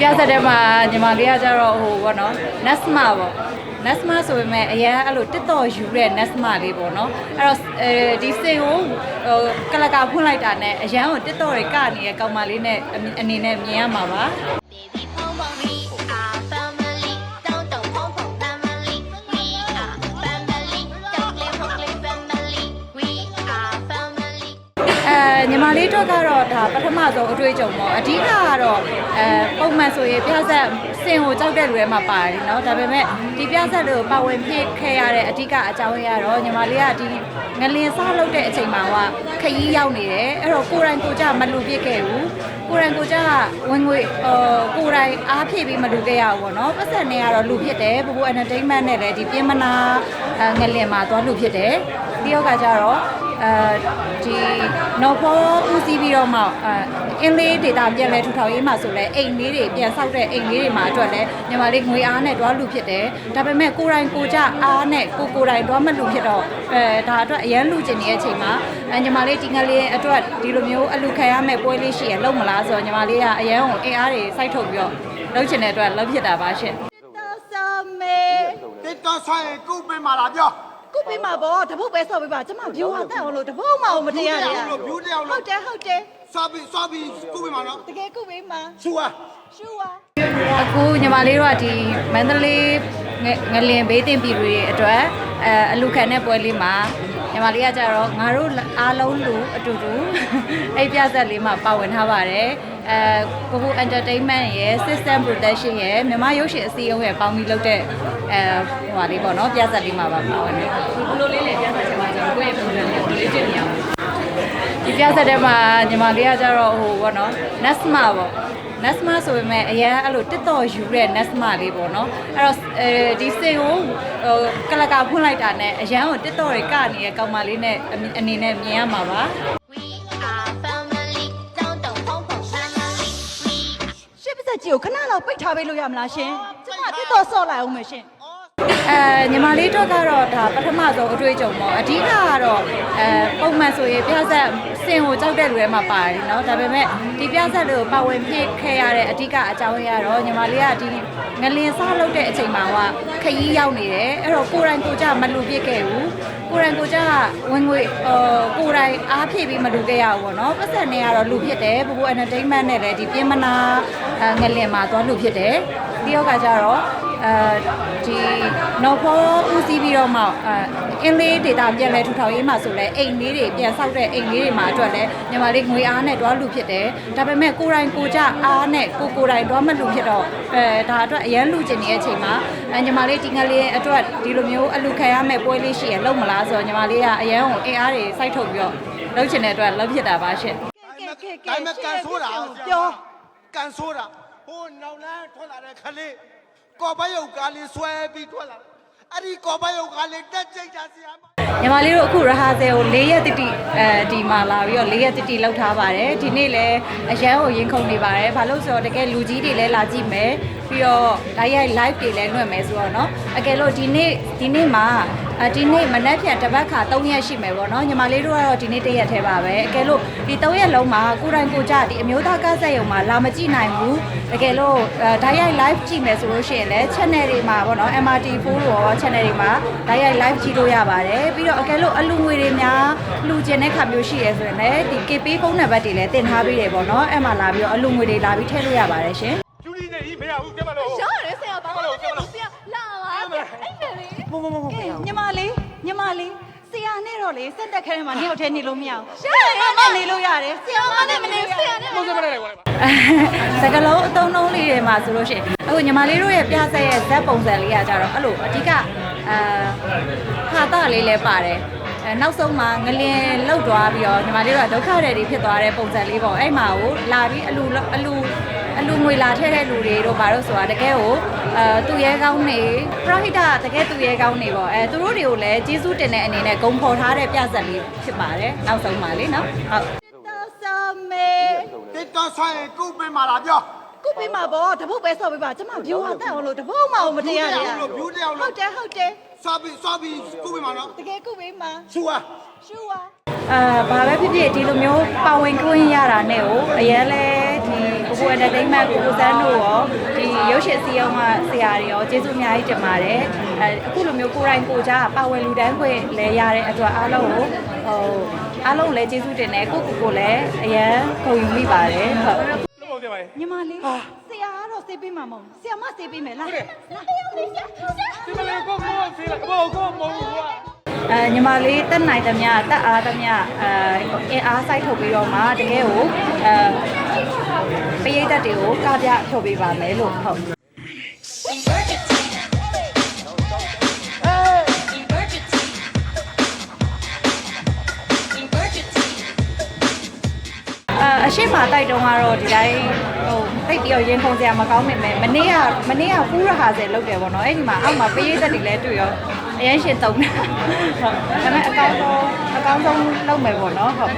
ပြဆက်တဲ့မှာညီမလေးကကြတော့ဟိုဘောနော် Nesma ပေါ့ Nesma ဆိုပေမဲ့အရင်အဲ့လိုတစ်တော်ယူတဲ့ Nesma လေးပေါ့နော်အဲ့တော့အဲဒီစင်ကိုဟိုကလကာဖွင့်လိုက်တာနဲ့အရန်ကိုတစ်တော်တွေကနေကောင်မလေးနဲ့အနေနဲ့မြင်ရမှာပါ အဲညီမလေးတို့ကတော့ဒါပထမဆုံးအတွေ့အကြုံပေါ့အဓိကကတော့အဲပုံမှန်ဆိုရင်ပြဆက်စင်ကိုကြောက်တဲ့လူတွေမှာပါတယ်เนาะဒါပေမဲ့ဒီပြဆက်လေးကိုပါဝင်ဖြစ်ခဲ့ရတဲ့အဓိကအကြောင်းရင်းကတော့ညီမလေးကဒီငလင်စားလုပ်တဲ့အချိန်မှာကခရီးရောက်နေတယ်အဲ့တော့ကိုယ်တိုင်ကိုယ်ကြမလူပြစ်ခဲ့ဘူးကိုယ်တိုင်ကိုယ်ကြဝင်ငွေဟိုကိုယ်တိုင်အားဖြည့်ပြီးမလူခဲ့ရဘူးပေါ့နော်ပတ်စံနဲ့ကတော့လူဖြစ်တယ်ပူပူ entertainment နဲ့လည်းဒီပြင်မနာအဲငလင်မှာသွားလူဖြစ်တယ်ပြီးတော့ကကြတော့ အဲဒီနော်ဖောဦးစီးပြီးတော့မှအဲအင်းလေးဒေတာပြန်လဲထူထောင်ရေးမှာဆိုလဲအိမ်လေးတွေပြန်ဆောက်တဲ့အိမ်လေးတွေမှာအတွက်လဲညီမလေးငွေအားနဲ့တွားလူဖြစ်တယ်ဒါပေမဲ့ကိုယ်တိုင်ကိုကြအားနဲ့ကိုကိုယ်တိုင်တွားမလူဖြစ်တော့အဲဒါအတွက်အရန်လူကျင်နေတဲ့အချိန်မှာအဲညီမလေးဒီငယ်လေးအတွက်ဒီလိုမျိုးအလူခံရမဲ့ပွဲလေးရှိရလုံးမလားဆိုတော့ညီမလေးကအရန်ကိုအင်အားတွေစိုက်ထုတ်ပြီးတော့လှုပ်ချင်တဲ့အတွက်လှုပ်ဖြစ်တာပါရှင်တော်ဆောမေတစ်တော်ဆိုင်ကုတ်ပေးมาလားပြော ကုပေးမှာပေါ့တပုတ်ပဲဆော့ပေးပါကျမ view ဟာတက်အောင်လို့တပုတ်မအောင်မတင်ရဘူးလို့ view တက်အောင်လို့ဟုတ်တယ်ဟုတ်တယ်ဆော့ပြီးဆော့ပြီးကုပေးမှာနော်တကယ်ကုပေးမှာရှူပါရှူပါအခုညီမလေးတို့ကဒီမန္တလေးငလင်ဘေးတင်ပြည်တွေအတွက်အဲအလူခံတဲ့ပွဲလေးမှာညီမလေးကကြတော့ငါတို့အားလုံးလူအတူတူအဲ့ပြဆက်လေးမှာပါဝင်ထားပါတယ် အဲကိုကို entertainment ရဲ့ system protection ရဲ့မြန်မာရုပ်ရှင်အစည်းအရုံးရဲ့ပေါင်းပြီးလုပ်တဲ့အဲဟိုပါလေးပေါ့နော်ပြဆက်လေးမှာပါပါဝင်တယ်ဘလိုလေးလေပြဆက်ချင်ပါကျွန်တော်ကိုယ့်ရဲ့ program လေးကိုလေးကြည့်နေအောင်ဒီပြဆက်တဲ့မှာညီမလေးကကြတော့ဟိုပေါ့နော် Nesma ပေါ့ Nesma ဆိုပေမဲ့အရင်အဲ့လိုတစ်တော်ယူတဲ့ Nesma လေးပေါ့နော်အဲ့တော့အဲဒီစင်ကိုဟိုကလကာဖွင့်လိုက်တာနဲ့အရန်ကိုတစ်တော်တွေကနေကောင်မလေးနဲ့အနေနဲ့မြင်ရမှာပါ ရှစ်ပစက်ကြီးကိုခဏလောက်ပိတ်ထားပေးလို့ရမလားရှင်ကျမတစ်တော်ဆော့လိုက်အောင်မယ်ရှင်အဲညီမလေးတို့ကတော့ဒါပထမဆုံးအတွေ့အကြုံပေါ့အဓိကကတော့အဲပုံမှန်ဆိုရင်ပြဆက် စင်ကိုကြောက်တဲ့လူတွေမှာပါတယ်เนาะဒါပေမဲ့ဒီပြဆက်လေးကိုပါဝင်ဖြစ်ခဲ့ရတဲ့အဓိကအကြောင်းရင်းကတော့ညီမလေးကဒီငလင်စားလုပ်တဲ့အချိန်မှာကခရီးရောက်နေတယ်အဲ့တော့ကိုယ်တိုင်ကိုယ်ကြမလူပြစ်ခဲ့ဘူးကိုယ်တိုင်ကိုယ်ကြဝင်ငွေဟိုကိုယ်တိုင်အားဖြည့်ပြီးမလူခဲ့ရဘူးပေါ့နော်ပတ်စံနဲ့ကတော့လူဖြစ်တယ်ပူပူ entertainment နဲ့လည်းဒီပြင်မနာအဲငလင်မှာသွားလူဖြစ်တယ်ပြီးတော့ကကြတော့ အဲဒီနော်ဖောဦးစီးပြီးတော့မှအဲအင်းလေးဒေတာပြန်လဲထူထောင်ရေးမှာဆိုလဲအိမ်လေးတွေပြန်ဆောက်တဲ့အိမ်လေးတွေမှာအတွက်လဲညီမလေးငွေအားနဲ့တွားလူဖြစ်တယ်ဒါပေမဲ့ကိုယ်တိုင်ကိုကြအားနဲ့ကိုကိုယ်တိုင်တွားမလူဖြစ်တော့အဲဒါအတွက်အရန်လူကျင်နေတဲ့အချိန်မှာအဲညီမလေးဒီငယ်လေးအတွက်ဒီလိုမျိုးအလူခံရမဲ့ပွဲလေးရှိရလုံးမလားဆိုတော့ညီမလေးကအရန်ကိုအင်အားတွေစိုက်ထုတ်ပြီးတော့လှုပ်ချင်တဲ့အတွက်လှုပ်ဖြစ်တာပါရှင်ကဲကဲကဲဒါပေမဲ့ကန်ဆိုးတာပြောကန်ဆိုးတာဟိုနောက်လန်းထွက်လာတဲ့ခလေး ကော်ပယုတ်ကားလေးဆွဲပြီးထွက်လာအဲ့ဒီကော်ပယုတ်ကားလေးတက်ကြိတ်တာဆရာမညီမလေးတို့အခုရဟာဆယ်ကို၄ရက်တိတိအဲဒီမှာလာပြီးတော့၄ရက်တိတိလောက်ထားပါတယ်ဒီနေ့လည်းအရန်ကိုရင်ခုန်နေပါတယ်ဘာလို့ဆိုတော့တကယ်လူကြီးတွေလည်းလာကြည့်မယ် ပြီးတော့ live live တွေလည်းလွှင့်မယ်ဆိုတော့เนาะအကယ်လို့ဒီနေ့ဒီနေ့မှာအဒီနေ့မနက်ဖြန်တစ်ပတ်ခါ3ရက်ရှိမယ်ပေါ့เนาะညီမလေးတို့ကတော့ဒီနေ့တစ်ရက်ထဲပါပဲအကယ်လို့ဒီ3ရက်လုံးမှာကိုယ်တိုင်ကိုယ်ကြဒီအမျိုးသားကစက်ရုံမှာလာမကြည့်နိုင်ဘူးတကယ်လို့ဓာတ်ရိုက် live ကြည့်မယ်ဆိုလို့ရှိရင်လည်း channel တွေမှာပေါ့เนาะ MRT4 ရော channel တွေမှာဓာတ်ရိုက် live ကြည့်လို့ရပါတယ်ပြီးတော့အကယ်လို့အလူငွေတွေများလူကျင်တဲ့ခါမျိုးရှိရဲဆိုရင်လည်းဒီ KP ဖုန်းနံပါတ်တွေလည်းတင်ထားပေးတယ်ပေါ့เนาะအဲ့မှာလာပြီးတော့အလူငွေတွေလာပြီးထည့်လို့ရပါတယ်ရှင် ကျူလီနေကြီးမရဘူးပြမလို့ရောရတယ်ဆရာဘာလို့လဲဆရာလာပါအဲ့ဒါလေမမမမညီမလေးညီမလေးဆရာနဲ့တော့လေစက်တက်ခဲထဲမှာနှစ်ယောက်တည်းနေလို့မရဘူးရှင်းမမနေလို့ရတယ်ဆရာမနဲ့မနေဆရာနဲ့မစမနဲ့ကွာစကလုံးအတုံးလုံးလေးတွေမှာဆိုလို့ရှိရင်အခုညီမလေးတို့ရဲ့ပြဆက်ရဲ့ဇက်ပုံစံလေးကကြတော့အဲ့လိုအဓိကအာဟာတာလေးလည်းပါတယ်အဲနောက်ဆုံးမှာငလင်လောက်သွားပြီးတော့ညီမလေးတို့ကဒုက္ခတွေတွေဖြစ်သွားတဲ့ပုံစံလေးပေါ့အဲ့မှာကိုလာပြီးအလူအလူ အလူငွေလာထည့်တဲ့လူတွေတို့ဘာလို့ဆိုတာတကယ်ကိုအဲသူရဲကောင်းနေပရဟိတတကယ်သူရဲကောင်းနေပေါ့အဲသူတို့တွေကိုလည်းကျေးဇူးတင်တဲ့အနေနဲ့ဂုံဖော်ထားတဲ့ပြဿနာလေးဖြစ်ပါတယ်နောက်ဆုံးပါလေနော်ဟုတ်တော်ဆမေတစ်တော်ဆိုင်ကုပေးမှာလားပြောကုပေးမှာပေါ့တပုတ်ပဲဆော့ပေးပါကျမဘျူဟာတက်အောင်လို့တပုတ်မအောင်မတင်ရလေဘျူတက်အောင်လို့ဟုတ်တယ်ဟုတ်တယ်ဆော့ပြီးဆော့ပြီးကုပေးမှာနော်တကယ်ကုပေးမှာရှူဝါရှူဝါအာဘာပဲဖြစ်ဖြစ်ဒီလိုမျိုးပါဝင်ခွင့်ရတာနဲ့ကိုအရင်လဲ ကိုကို entertainment ကိုကိုစန်းတို့ရောဒီရုပ်ရှင်စီအောင်ကဆရာတွေရောကျေးဇူးအများကြီးတင်ပါတယ်အဲအခုလိုမျိုးကိုယ်တိုင်ကိုယ်ကြားပါဝင်လူတိုင်းခွင့်လဲရတဲ့အတွက်အားလုံးကိုဟိုအားလုံးလည်းကျေးဇူးတင်တယ်ကိုကိုကိုလည်းအရန်ခုံယူမိပါတယ်ဟုတ်လို့ပုံစံပါလေညီမလေးဆရာကတော့စေးပေးမှာမဟုတ်ဘူးဆရာမစေးပေးမယ်လားလာဒီမလေးကိုကိုဆေးလိုက်ဘောကိုမဟုတ်ဘူးကွာအဲညီမလေးတက်နိုင်သမျှတက်အားသမျှအဲအင်အားစိုက်ထုတ်ပြီးတော့မှတကယ်ကိုအဲ ပရိသတ်တွေကိုကပြထုတ်ပေးပါမယ်လို့ဟုတ်အာအရှိမတိုက်တုံးကတော့ဒီတိုင်းဟိုတိတ်ပြီးတော့ရင်ခုန်စရာမကောင်းမိမယ်မနေ့ကမနေ့ကဖူးရဟာစဲလုပ်တယ်ပေါ့နော်အဲ့ဒီမှာအောက်မှာပေးရသက်တွေလည်းတွေ့ရော အရင်ရှင်တုံးတာဟုတ်ဒါပေမဲ့အကောင်းဆုံးအကောင်းဆုံးလုပ်မယ်ပေါ့နော်ဟုတ်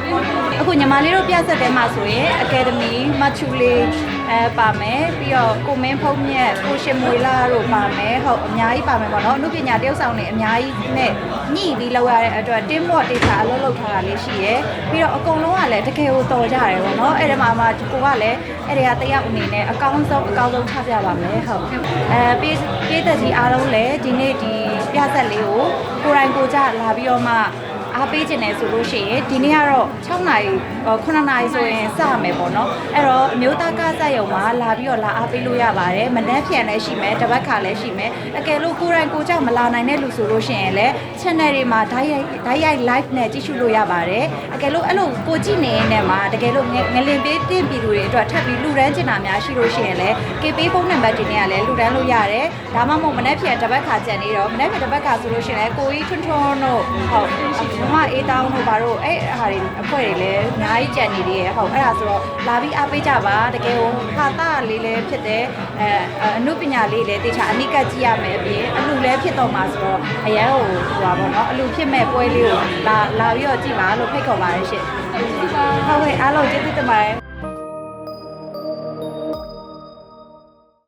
အခုညီမလေးတို့ပြဆက်တဲမှာဆိုရင် Academy မချူလေးအဲပါမယ်ပြီးတော့ကိုမင်းဖုံးမြက်ကိုရှင်မွေလာတို့ပါမယ်ဟုတ်အများကြီးပါမယ်ပေါ့နော်အမှုပညာတယောက်ဆောင်နေအများကြီးနဲ့ညှိပြီးလောက်ရတဲ့အတွက်တင်းမော့တေချာအလုပ်လုပ်ထားတာလေးရှိရယ်ပြီးတော့အကုန်လုံးကလည်းတကယ်ကိုတော်ကြတယ်ပေါ့နော်အဲ့ဒီမှာမှကိုကလည်းအဲ့ဒီကတယောက်အနေနဲ့အကောင်းဆုံးအကောင်းဆုံးချပြပါမယ်ဟုတ်အဲပြေးပြေးသက်ကြီးအားလုံးလည်းဒီနေ့ဒီ ပြဆက်လေးကိုကိုယ်တိုင်ကိုယ်ကြလာပြီးတော့မှ အားပေးခြင်းနဲ့ဆိုလို့ရှိရင်ဒီနေ့ကတော့6နာရီ9နာရီဆိုရင်စမယ်ပေါ့နော်အဲ့တော့အမျိုးသားကားဆက်ရုံမှာလာပြီးတော့လာအားပေးလို့ရပါတယ်မနှက်ဖြန်လည်းရှိမယ်တပတ်ခါလည်းရှိမယ်အကယ်လို့ကိုယ်တိုင်ကိုယ်ကြောင့်မလာနိုင်တဲ့လူဆိုလို့ရှိရင်လည်း channel တွေမှာဓာတ်ရိုက်ဓာတ်ရိုက် live နဲ့ကြည့်ရှုလို့ရပါတယ်အကယ်လို့အဲ့လိုကိုကြည့်နေရင်လည်းမှာတကယ်လို့ငငလင်ပေးတင့်ပြည်သူတွေအတွက်ထပ်ပြီးလူတန်းချင်တာများရှိလို့ရှိရင်လည်း KP ဖုန်းနံပါတ်တွေနဲ့ကလည်းလူတန်းလို့ရတယ်ဒါမှမဟုတ်မနှက်ဖြန်တပတ်ခါကြံနေတော့မနှက်ဖြန်တပတ်ခါဆိုလို့ရှိရင်လည်းကိုကြီးထွန်းထွန်းတို့ဟုတ်မမအေးတောင်းတို့ဘာတို့အဲ့ဟာတွေအဖွဲ့တွေလည်းအများကြီးကြံနေသေးရဲ့ဟုတ်အဲ့ဒါဆိုတော့လာပြီးအားပေးကြပါတကယ်ကိုဟာတာလေးလည်းဖြစ်တယ်အဲအနုပညာလေးလည်းတေချာအနိကကြည့်ရမယ်အပြင်အလူလည်းဖြစ်တော့မှာဆိုတော့အရန်ဟိုဟိုပါပေါ့နော်အလူဖြစ်မဲ့ပွဲလေးကိုလာလာပြီးတော့ကြည့်ပါလို့ဖိတ်ခေါ်ပါတယ်ရှင်ဟုတ်ကဲ့အားလုံးကျေးဇူးတင်ပါတယ်